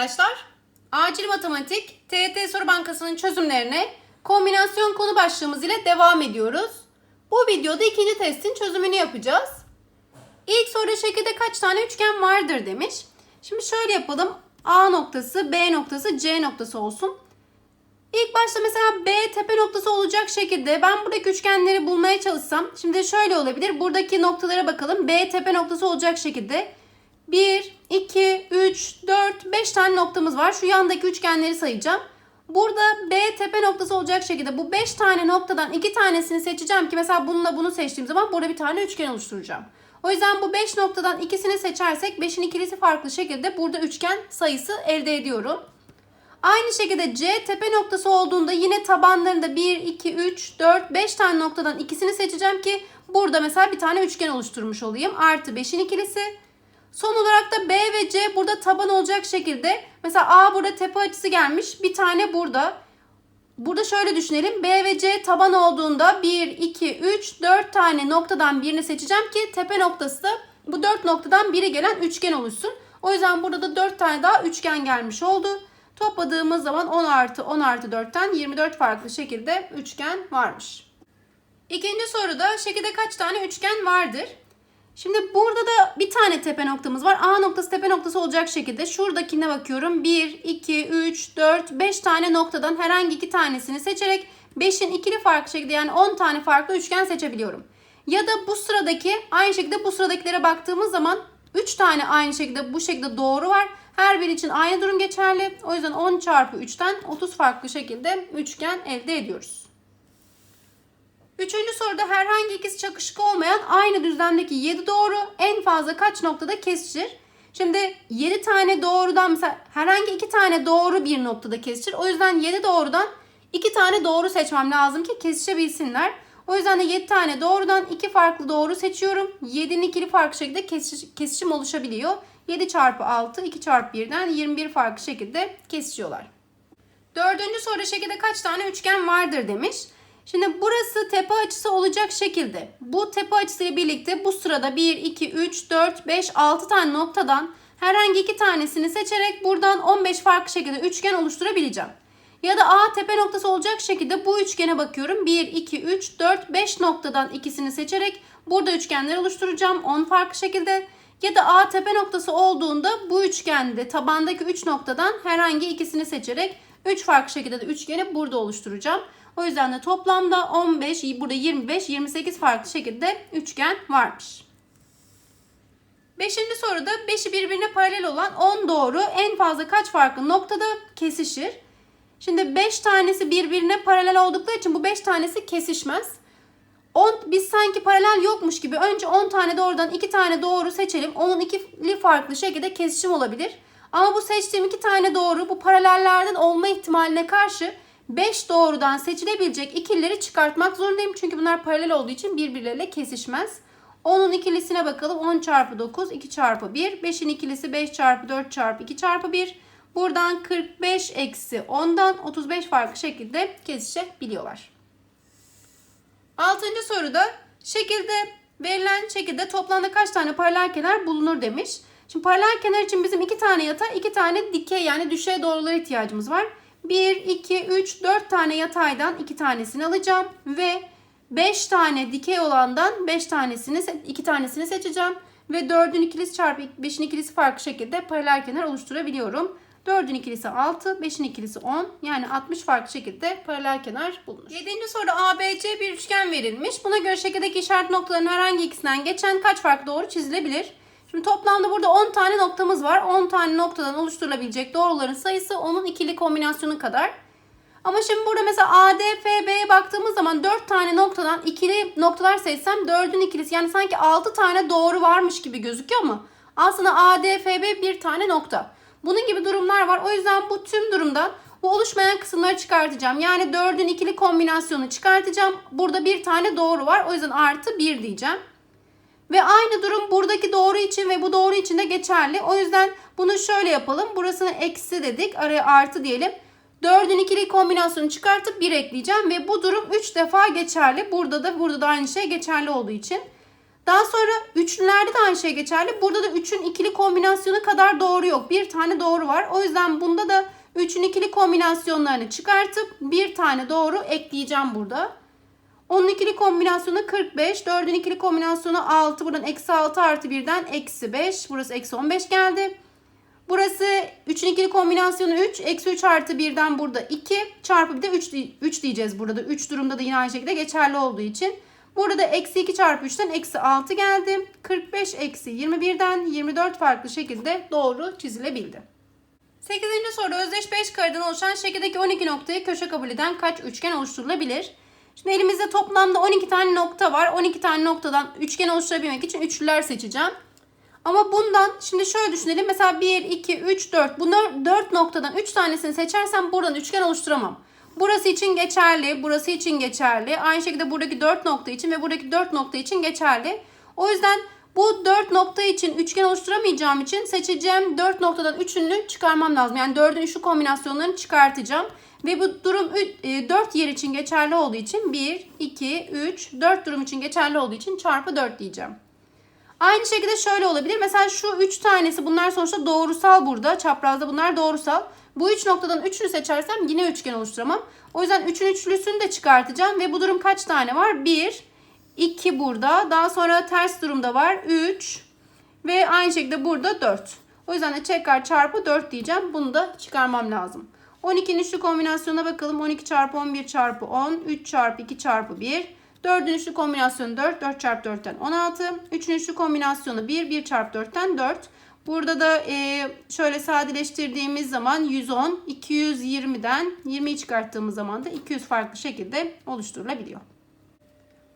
arkadaşlar. Acil Matematik TET Soru Bankası'nın çözümlerine kombinasyon konu başlığımız ile devam ediyoruz. Bu videoda ikinci testin çözümünü yapacağız. İlk soruda şekilde kaç tane üçgen vardır demiş. Şimdi şöyle yapalım. A noktası, B noktası, C noktası olsun. İlk başta mesela B tepe noktası olacak şekilde ben buradaki üçgenleri bulmaya çalışsam. Şimdi şöyle olabilir. Buradaki noktalara bakalım. B tepe noktası olacak şekilde 1, 2, 3, 4, 5 tane noktamız var. Şu yandaki üçgenleri sayacağım. Burada B tepe noktası olacak şekilde bu 5 tane noktadan 2 tanesini seçeceğim ki mesela bununla bunu seçtiğim zaman burada bir tane üçgen oluşturacağım. O yüzden bu 5 noktadan ikisini seçersek 5'in ikilisi farklı şekilde burada üçgen sayısı elde ediyorum. Aynı şekilde C tepe noktası olduğunda yine tabanlarında 1, 2, 3, 4, 5 tane noktadan ikisini seçeceğim ki burada mesela bir tane üçgen oluşturmuş olayım. Artı 5'in ikilisi. Son olarak da B ve C burada taban olacak şekilde mesela A burada tepe açısı gelmiş. Bir tane burada. Burada şöyle düşünelim. B ve C taban olduğunda 1, 2, 3, 4 tane noktadan birini seçeceğim ki tepe noktası da bu 4 noktadan biri gelen üçgen oluşsun. O yüzden burada da 4 tane daha üçgen gelmiş oldu. Topladığımız zaman 10 artı 10 artı 4'ten 24 farklı şekilde üçgen varmış. İkinci soruda şekilde kaç tane üçgen vardır? Şimdi burada da bir tane tepe noktamız var. A noktası tepe noktası olacak şekilde şuradakine bakıyorum. 1, 2, 3, 4, 5 tane noktadan herhangi iki tanesini seçerek 5'in ikili farklı şekilde yani 10 tane farklı üçgen seçebiliyorum. Ya da bu sıradaki aynı şekilde bu sıradakilere baktığımız zaman 3 tane aynı şekilde bu şekilde doğru var. Her biri için aynı durum geçerli. O yüzden 10 çarpı 3'ten 30 farklı şekilde üçgen elde ediyoruz. Üçüncü soruda herhangi ikisi çakışık olmayan aynı düzlemdeki 7 doğru en fazla kaç noktada kesişir? Şimdi 7 tane doğrudan mesela herhangi 2 tane doğru bir noktada kesişir. O yüzden 7 doğrudan 2 tane doğru seçmem lazım ki kesişebilsinler. O yüzden de 7 tane doğrudan 2 farklı doğru seçiyorum. 7'nin ikili farklı şekilde kesiş, kesişim oluşabiliyor. 7 çarpı 6, 2 çarpı 1'den 21 farklı şekilde kesişiyorlar. Dördüncü soru şekilde kaç tane üçgen vardır demiş. Şimdi burası tepe açısı olacak şekilde. Bu tepe açısıyla birlikte bu sırada 1, 2, 3, 4, 5, 6 tane noktadan herhangi iki tanesini seçerek buradan 15 farklı şekilde üçgen oluşturabileceğim. Ya da A tepe noktası olacak şekilde bu üçgene bakıyorum. 1, 2, 3, 4, 5 noktadan ikisini seçerek burada üçgenler oluşturacağım 10 farklı şekilde. Ya da A tepe noktası olduğunda bu üçgende tabandaki 3 noktadan herhangi ikisini seçerek 3 farklı şekilde de üçgeni burada oluşturacağım. O yüzden de toplamda 15, burada 25, 28 farklı şekilde üçgen varmış. Beşinci soruda 5'i birbirine paralel olan 10 doğru en fazla kaç farklı noktada kesişir? Şimdi 5 tanesi birbirine paralel oldukları için bu 5 tanesi kesişmez. 10, biz sanki paralel yokmuş gibi önce 10 tane doğrudan 2 tane doğru seçelim. Onun ikili farklı şekilde kesişim olabilir. Ama bu seçtiğim 2 tane doğru bu paralellerden olma ihtimaline karşı 5 doğrudan seçilebilecek ikilileri çıkartmak zorundayım. Çünkü bunlar paralel olduğu için birbirleriyle kesişmez. 10'un ikilisine bakalım. 10 çarpı 9, 2 çarpı 1. 5'in ikilisi 5 çarpı 4 çarpı 2 çarpı 1. Buradan 45 eksi 10'dan 35 farklı şekilde kesişebiliyorlar. Altıncı soruda şekilde verilen şekilde toplamda kaç tane paralel kenar bulunur demiş. Şimdi paralel kenar için bizim iki tane yatay, iki tane dikey yani düşey doğrulara ihtiyacımız var. 1, 2, 3, 4 tane yataydan 2 tanesini alacağım ve 5 tane dikey olandan 5 tanesini 2 tanesini seçeceğim ve 4'ün ikilisi çarpı 5'in ikilisi farklı şekilde paralel kenar oluşturabiliyorum. 4'ün ikilisi 6, 5'in ikilisi 10 yani 60 farklı şekilde paralel kenar bulunur. 7. soruda ABC bir üçgen verilmiş. Buna göre şekildeki işaret noktaların herhangi ikisinden geçen kaç farklı doğru çizilebilir? Şimdi toplamda burada 10 tane noktamız var. 10 tane noktadan oluşturulabilecek doğruların sayısı onun ikili kombinasyonu kadar. Ama şimdi burada mesela ADFB'ye baktığımız zaman 4 tane noktadan ikili noktalar seçsem 4'ün ikilisi yani sanki 6 tane doğru varmış gibi gözüküyor ama aslında ADFB bir tane nokta. Bunun gibi durumlar var. O yüzden bu tüm durumdan bu oluşmayan kısımları çıkartacağım. Yani 4'ün ikili kombinasyonu çıkartacağım. Burada bir tane doğru var. O yüzden artı 1 diyeceğim. Ve aynı durum buradaki doğru için ve bu doğru için de geçerli. O yüzden bunu şöyle yapalım. Burasını eksi dedik. Araya artı diyelim. 4'ün ikili kombinasyonu çıkartıp 1 ekleyeceğim. Ve bu durum 3 defa geçerli. Burada da burada da aynı şey geçerli olduğu için. Daha sonra üçlülerde de aynı şey geçerli. Burada da 3'ün ikili kombinasyonu kadar doğru yok. Bir tane doğru var. O yüzden bunda da 3'ün ikili kombinasyonlarını çıkartıp bir tane doğru ekleyeceğim burada. 10'un ikili kombinasyonu 45. 4'ün ikili kombinasyonu 6. Buradan eksi 6 artı 1'den eksi 5. Burası eksi 15 geldi. Burası 3'ün ikili kombinasyonu 3. Eksi 3 artı 1'den burada 2. Çarpı bir de 3, 3 diyeceğiz burada. 3 durumda da yine aynı şekilde geçerli olduğu için. Burada eksi 2 çarpı 3'ten eksi 6 geldi. 45 eksi 21'den 24 farklı şekilde doğru çizilebildi. 8. soru özdeş 5 kareden oluşan şekildeki 12 noktayı köşe kabul eden kaç üçgen oluşturulabilir? Şimdi elimizde toplamda 12 tane nokta var. 12 tane noktadan üçgen oluşturabilmek için üçlüler seçeceğim. Ama bundan şimdi şöyle düşünelim. Mesela 1, 2, 3, 4. Bunlar 4 noktadan 3 tanesini seçersem buradan üçgen oluşturamam. Burası için geçerli, burası için geçerli. Aynı şekilde buradaki 4 nokta için ve buradaki 4 nokta için geçerli. O yüzden bu 4 nokta için üçgen oluşturamayacağım için seçeceğim 4 noktadan 3'ünü çıkarmam lazım. Yani 4'ün üçlü kombinasyonlarını çıkartacağım. Ve bu durum 4 yer için geçerli olduğu için 1, 2, 3, 4 durum için geçerli olduğu için çarpı 4 diyeceğim. Aynı şekilde şöyle olabilir. Mesela şu 3 tanesi bunlar sonuçta doğrusal burada. Çaprazda bunlar doğrusal. Bu 3 noktadan 3'ünü seçersem yine üçgen oluşturamam. O yüzden 3'ün üçlüsünü de çıkartacağım. Ve bu durum kaç tane var? 1, 2 burada. Daha sonra ters durumda var. 3 ve aynı şekilde burada 4. O yüzden de tekrar çarpı 4 diyeceğim. Bunu da çıkarmam lazım. 12'nin üçlü kombinasyonuna bakalım. 12 çarpı 11 çarpı 10. 3 çarpı 2 çarpı 1. 4'ün üçlü kombinasyonu 4. 4 çarpı 4'ten 16. 3'ün üçlü kombinasyonu 1. 1 çarpı 4'ten 4. Burada da e, şöyle sadeleştirdiğimiz zaman 110. 220'den 20'yi çıkarttığımız zaman da 200 farklı şekilde oluşturulabiliyor.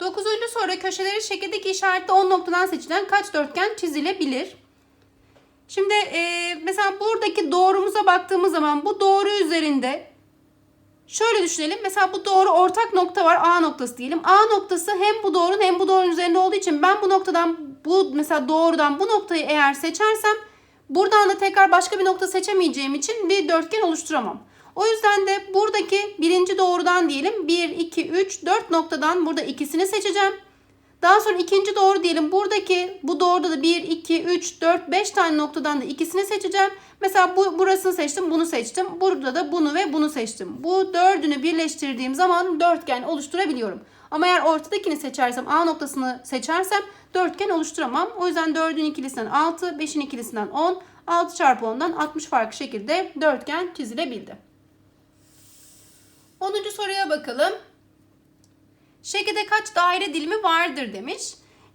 9. soru köşeleri şekildeki işaretli 10 noktadan seçilen kaç dörtgen çizilebilir? Şimdi e, mesela buradaki doğrumuza baktığımız zaman bu doğru üzerinde şöyle düşünelim. Mesela bu doğru ortak nokta var. A noktası diyelim. A noktası hem bu doğrunun hem bu doğrunun üzerinde olduğu için ben bu noktadan bu mesela doğrudan bu noktayı eğer seçersem buradan da tekrar başka bir nokta seçemeyeceğim için bir dörtgen oluşturamam. O yüzden de buradaki birinci doğrudan diyelim 1, 2, 3, 4 noktadan burada ikisini seçeceğim. Daha sonra ikinci doğru diyelim. Buradaki bu doğruda da 1, 2, 3, 4, 5 tane noktadan da ikisini seçeceğim. Mesela bu burasını seçtim, bunu seçtim. Burada da bunu ve bunu seçtim. Bu dördünü birleştirdiğim zaman dörtgen oluşturabiliyorum. Ama eğer ortadakini seçersem, A noktasını seçersem dörtgen oluşturamam. O yüzden 4'ün ikilisinden 6, 5'in ikilisinden 10, 6 çarpı 10'dan 60 farklı şekilde dörtgen çizilebildi. 10. soruya bakalım. Şekilde kaç daire dilimi vardır demiş.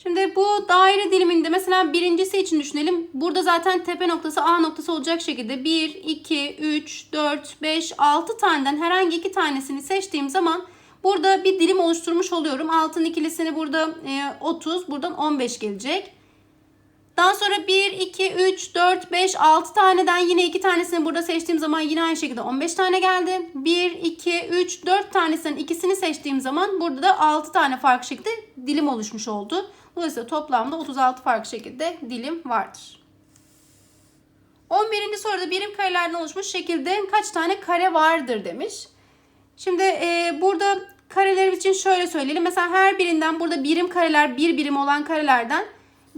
Şimdi bu daire diliminde mesela birincisi için düşünelim. Burada zaten tepe noktası A noktası olacak şekilde 1, 2, 3, 4, 5, 6 taneden herhangi iki tanesini seçtiğim zaman burada bir dilim oluşturmuş oluyorum. Altın ikilisini burada 30, buradan 15 gelecek. Daha sonra 1, 2, 3, 4, 5, 6 taneden yine 2 tanesini burada seçtiğim zaman yine aynı şekilde 15 tane geldi. 1, 2, 3, 4 tanesinden ikisini seçtiğim zaman burada da 6 tane farklı şekilde dilim oluşmuş oldu. Dolayısıyla toplamda 36 farklı şekilde dilim vardır. 11. soruda birim karelerden oluşmuş şekilde kaç tane kare vardır demiş. Şimdi e, burada kareler için şöyle söyleyelim. Mesela her birinden burada birim kareler bir birim olan karelerden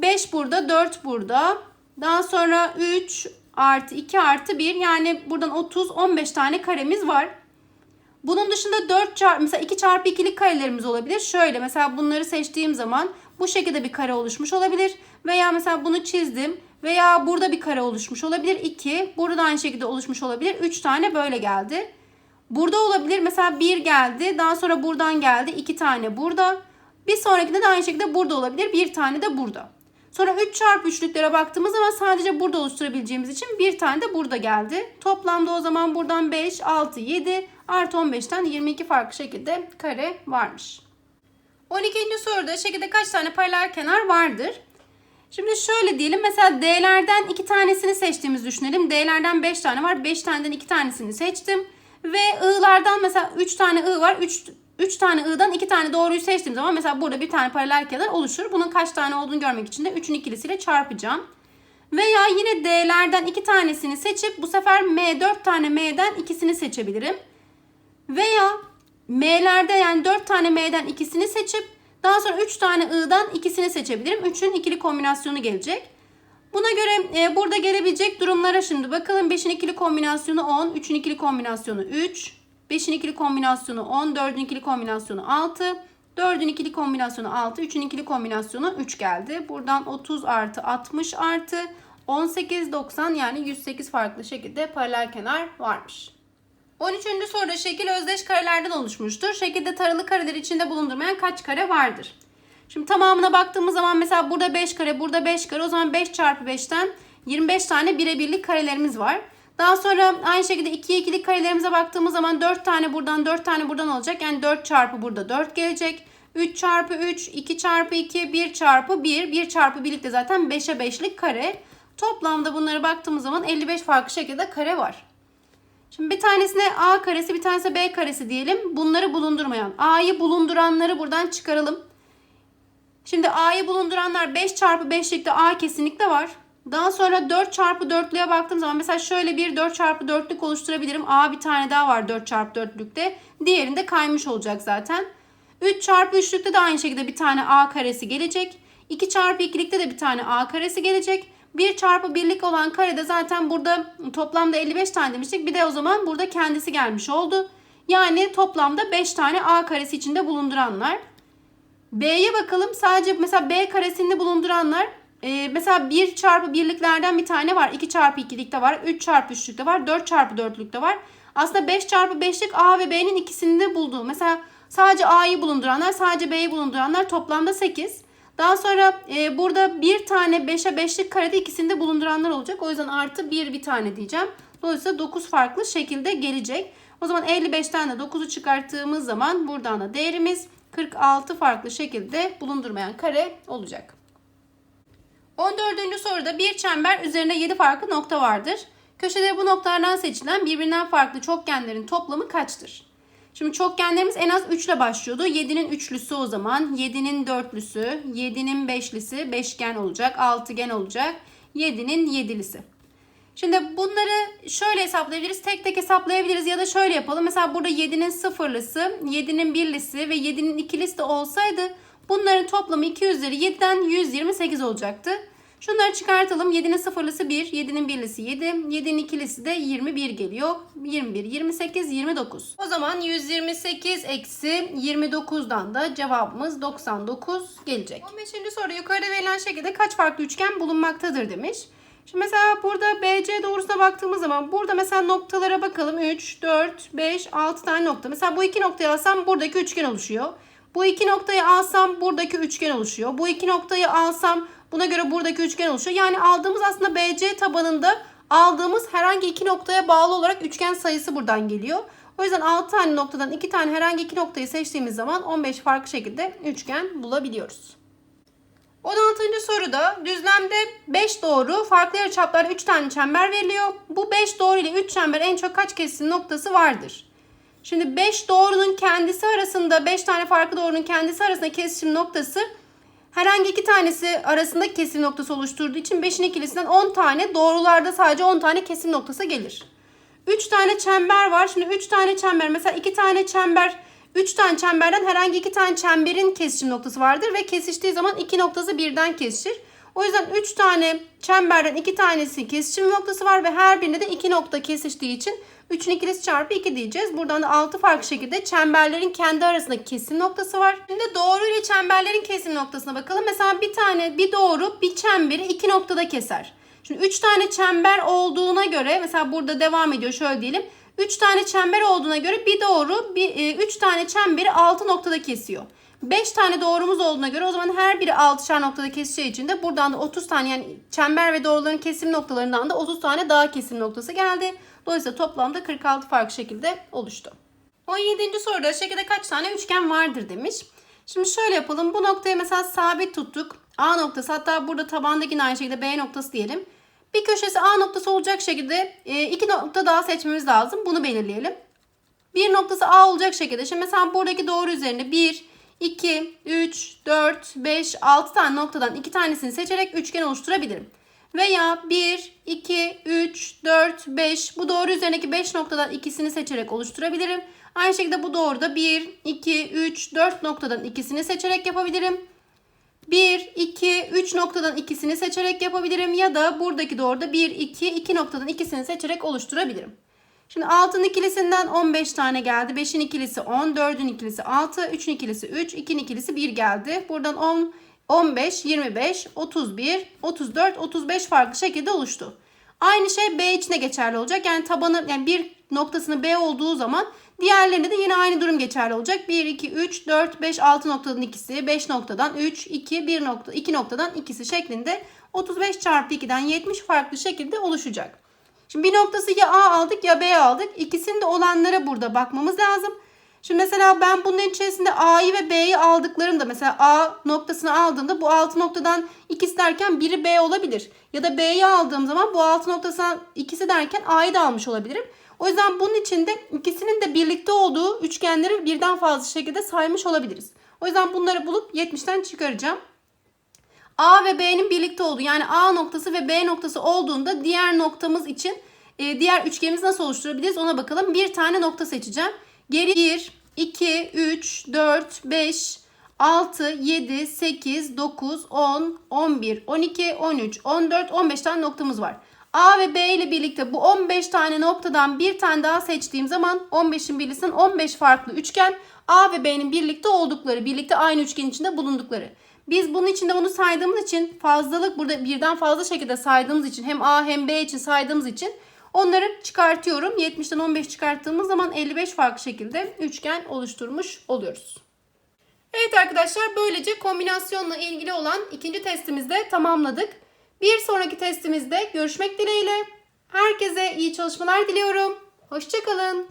5 burada 4 burada. Daha sonra 3 artı 2 artı 1 yani buradan 30 15 tane karemiz var. Bunun dışında 4 çarpı mesela 2 çarpı 2'lik karelerimiz olabilir. Şöyle mesela bunları seçtiğim zaman bu şekilde bir kare oluşmuş olabilir. Veya mesela bunu çizdim. Veya burada bir kare oluşmuş olabilir. 2. Burada aynı şekilde oluşmuş olabilir. 3 tane böyle geldi. Burada olabilir. Mesela 1 geldi. Daha sonra buradan geldi. 2 tane burada. Bir sonrakinde de aynı şekilde burada olabilir. Bir tane de burada. Sonra 3 çarpı 3'lüklere baktığımız zaman sadece burada oluşturabileceğimiz için bir tane de burada geldi. Toplamda o zaman buradan 5, 6, 7 artı 15'ten 22 farklı şekilde kare varmış. 12. soruda şekilde kaç tane paralel kenar vardır? Şimdi şöyle diyelim mesela D'lerden 2 tanesini seçtiğimizi düşünelim. D'lerden 5 tane var. 5 taneden 2 tanesini seçtim. Ve I'lardan mesela 3 tane I var. 3 3 tane I'dan 2 tane doğruyu seçtiğim zaman mesela burada bir tane paralel kenar oluşur. Bunun kaç tane olduğunu görmek için de 3'ün ikilisiyle çarpacağım. Veya yine D'lerden 2 tanesini seçip bu sefer M 4 tane M'den ikisini seçebilirim. Veya M'lerde yani 4 tane M'den ikisini seçip Daha sonra 3 tane i'dan ikisini seçebilirim. 3'ün ikili kombinasyonu gelecek. Buna göre e, burada gelebilecek durumlara şimdi bakalım. 5'in ikili kombinasyonu 10, 3'ün ikili kombinasyonu 3, 5'in ikili kombinasyonu 10, 4'ün ikili kombinasyonu 6, 4'ün ikili kombinasyonu 6, 3'ün ikili kombinasyonu 3 geldi. Buradan 30 artı 60 artı 18, 90 yani 108 farklı şekilde paralel kenar varmış. 13. soruda şekil özdeş karelerden oluşmuştur. Şekilde taralı kareler içinde bulundurmayan kaç kare vardır? Şimdi tamamına baktığımız zaman mesela burada 5 kare, burada 5 kare. O zaman 5 çarpı 5'ten 25 tane birebirlik karelerimiz var. Daha sonra aynı şekilde 2'ye 2'lik karelerimize baktığımız zaman 4 tane buradan 4 tane buradan olacak. Yani 4 çarpı burada 4 gelecek. 3 çarpı 3, 2 çarpı 2, 1 çarpı 1. 1 çarpı birlikte zaten 5'e 5'lik kare. Toplamda bunlara baktığımız zaman 55 farklı şekilde kare var. Şimdi bir tanesine A karesi bir tanesine B karesi diyelim. Bunları bulundurmayan. A'yı bulunduranları buradan çıkaralım. Şimdi A'yı bulunduranlar 5 çarpı 5'likte A kesinlikle var. Daha sonra 4 çarpı 4'lüye baktığım zaman mesela şöyle bir 4 çarpı 4'lük oluşturabilirim. A bir tane daha var 4 çarpı 4'lükte. Diğerinde kaymış olacak zaten. 3 çarpı 3'lükte de aynı şekilde bir tane A karesi gelecek. 2 çarpı 2'likte de bir tane A karesi gelecek. 1 çarpı 1'lik olan karede zaten burada toplamda 55 tane demiştik. Bir de o zaman burada kendisi gelmiş oldu. Yani toplamda 5 tane A karesi içinde bulunduranlar. B'ye bakalım. Sadece mesela B karesinde bulunduranlar e, mesela 1 çarpı 1'liklerden bir tane var. 2 çarpı 2'likte var. 3 çarpı 3'lükte var. 4 çarpı 4'lükte var. Aslında 5 çarpı 5'lik A ve B'nin ikisini de bulduğu. Mesela sadece A'yı bulunduranlar sadece B'yi bulunduranlar toplamda 8. Daha sonra e, burada bir tane 5'e 5'lik karede ikisini de bulunduranlar olacak. O yüzden artı 1 bir tane diyeceğim. Dolayısıyla 9 farklı şekilde gelecek. O zaman 55'ten de 9'u çıkarttığımız zaman buradan da değerimiz 46 farklı şekilde bulundurmayan kare olacak. 14. soruda bir çember üzerinde 7 farklı nokta vardır. Köşeleri bu noktalardan seçilen birbirinden farklı çokgenlerin toplamı kaçtır? Şimdi çokgenlerimiz en az 3 ile başlıyordu. 7'nin üçlüsü o zaman. 7'nin dörtlüsü, 7'nin beşlisi beşgen olacak, altıgen olacak. 7'nin yedilisi. Şimdi bunları şöyle hesaplayabiliriz. Tek tek hesaplayabiliriz ya da şöyle yapalım. Mesela burada 7'nin sıfırlısı, 7'nin birlisi ve 7'nin ikilisi de olsaydı bunların toplamı 2 üzeri 7'den 128 olacaktı. Şunları çıkartalım. 7'nin sıfırlısı 1, 7'nin birlisi 7, 7'nin ikilisi de 21 geliyor. 21, 28, 29. O zaman 128 eksi 29'dan da cevabımız 99 gelecek. 15. soru yukarıda verilen şekilde kaç farklı üçgen bulunmaktadır demiş. Şimdi mesela burada BC doğrusuna baktığımız zaman burada mesela noktalara bakalım. 3, 4, 5, 6 tane nokta. Mesela bu iki noktayı alsam buradaki üçgen oluşuyor. Bu iki noktayı alsam buradaki üçgen oluşuyor. Bu iki noktayı alsam buna göre buradaki üçgen oluşuyor. Yani aldığımız aslında BC tabanında aldığımız herhangi iki noktaya bağlı olarak üçgen sayısı buradan geliyor. O yüzden 6 tane noktadan 2 tane herhangi iki noktayı seçtiğimiz zaman 15 farklı şekilde üçgen bulabiliyoruz. 16. soruda düzlemde 5 doğru farklı yarıçaplarda 3 tane çember veriliyor. Bu 5 doğru ile 3 çember en çok kaç kesim noktası vardır? Şimdi 5 doğrunun kendisi arasında 5 tane farklı doğrunun kendisi arasında kesişim noktası herhangi iki tanesi arasında kesim noktası oluşturduğu için 5'in ikilisinden 10 tane doğrularda sadece 10 tane kesim noktası gelir. 3 tane çember var. Şimdi 3 tane çember mesela 2 tane çember 3 tane çemberden herhangi 2 tane çemberin kesişim noktası vardır ve kesiştiği zaman 2 noktası birden kesişir. O yüzden 3 tane çemberden 2 tanesi kesişim noktası var ve her birinde de 2 nokta kesiştiği için 3'ün ikilisi çarpı 2 diyeceğiz. Buradan da 6 farklı şekilde çemberlerin kendi arasında kesim noktası var. Şimdi doğru ile çemberlerin kesim noktasına bakalım. Mesela bir tane bir doğru bir çemberi 2 noktada keser. Şimdi 3 tane çember olduğuna göre mesela burada devam ediyor şöyle diyelim. 3 tane çember olduğuna göre bir doğru 3 tane çemberi 6 noktada kesiyor. 5 tane doğrumuz olduğuna göre o zaman her biri 6'şer noktada keseceği için de buradan da 30 tane yani çember ve doğruların kesim noktalarından da 30 tane daha kesim noktası geldi. Dolayısıyla toplamda 46 farklı şekilde oluştu. 17. soruda şekilde kaç tane üçgen vardır demiş. Şimdi şöyle yapalım. Bu noktayı mesela sabit tuttuk. A noktası hatta burada tabandaki aynı şekilde B noktası diyelim. Bir köşesi A noktası olacak şekilde e, iki nokta daha seçmemiz lazım. Bunu belirleyelim. Bir noktası A olacak şekilde. Şimdi mesela buradaki doğru üzerinde 1, 2, 3, 4, 5, 6 tane noktadan iki tanesini seçerek üçgen oluşturabilirim. Veya 1, 2, 3, 4, 5 bu doğru üzerindeki 5 noktadan ikisini seçerek oluşturabilirim. Aynı şekilde bu doğruda 1, 2, 3, 4 noktadan ikisini seçerek yapabilirim. 1, 2, 3 noktadan ikisini seçerek yapabilirim ya da buradaki doğruda 1, 2, 2 noktadan ikisini seçerek oluşturabilirim. Şimdi 6'nın ikilisinden 15 tane geldi. 5'in ikilisi 10, 4'ün ikilisi 6, 3'ün ikilisi 3, 2'nin ikilisi 1 geldi. Buradan 10, 15, 25, 31, 34, 35 farklı şekilde oluştu. Aynı şey B için de geçerli olacak. Yani tabanı yani bir noktasını B olduğu zaman diğerlerinde de yine aynı durum geçerli olacak. 1, 2, 3, 4, 5, 6 noktadan ikisi, 5 noktadan 3, 2, 1 nokta, 2 noktadan ikisi şeklinde 35 çarpı 2'den 70 farklı şekilde oluşacak. Şimdi bir noktası ya A aldık ya B aldık. İkisinde olanlara burada bakmamız lazım. Şimdi mesela ben bunun içerisinde A'yı ve B'yi aldıklarımda mesela A noktasını aldığımda bu 6 noktadan ikisi derken biri B olabilir. Ya da B'yi aldığım zaman bu 6 noktasından ikisi derken A'yı da almış olabilirim. O yüzden bunun içinde ikisinin de birlikte olduğu üçgenleri birden fazla şekilde saymış olabiliriz. O yüzden bunları bulup 70'ten çıkaracağım. A ve B'nin birlikte olduğu yani A noktası ve B noktası olduğunda diğer noktamız için e, diğer üçgenimizi nasıl oluşturabiliriz ona bakalım. Bir tane nokta seçeceğim. Geri 1, 2, 3, 4, 5, 6, 7, 8, 9, 10, 11, 12, 13, 14, 15 tane noktamız var. A ve B ile birlikte bu 15 tane noktadan bir tane daha seçtiğim zaman 15'in birlisinin 15 farklı üçgen A ve B'nin birlikte oldukları, birlikte aynı üçgen içinde bulundukları. Biz bunun içinde bunu saydığımız için fazlalık burada birden fazla şekilde saydığımız için hem A hem B için saydığımız için onları çıkartıyorum. 70'ten 15 çıkarttığımız zaman 55 farklı şekilde üçgen oluşturmuş oluyoruz. Evet arkadaşlar böylece kombinasyonla ilgili olan ikinci testimizi de tamamladık. Bir sonraki testimizde görüşmek dileğiyle. Herkese iyi çalışmalar diliyorum. Hoşçakalın.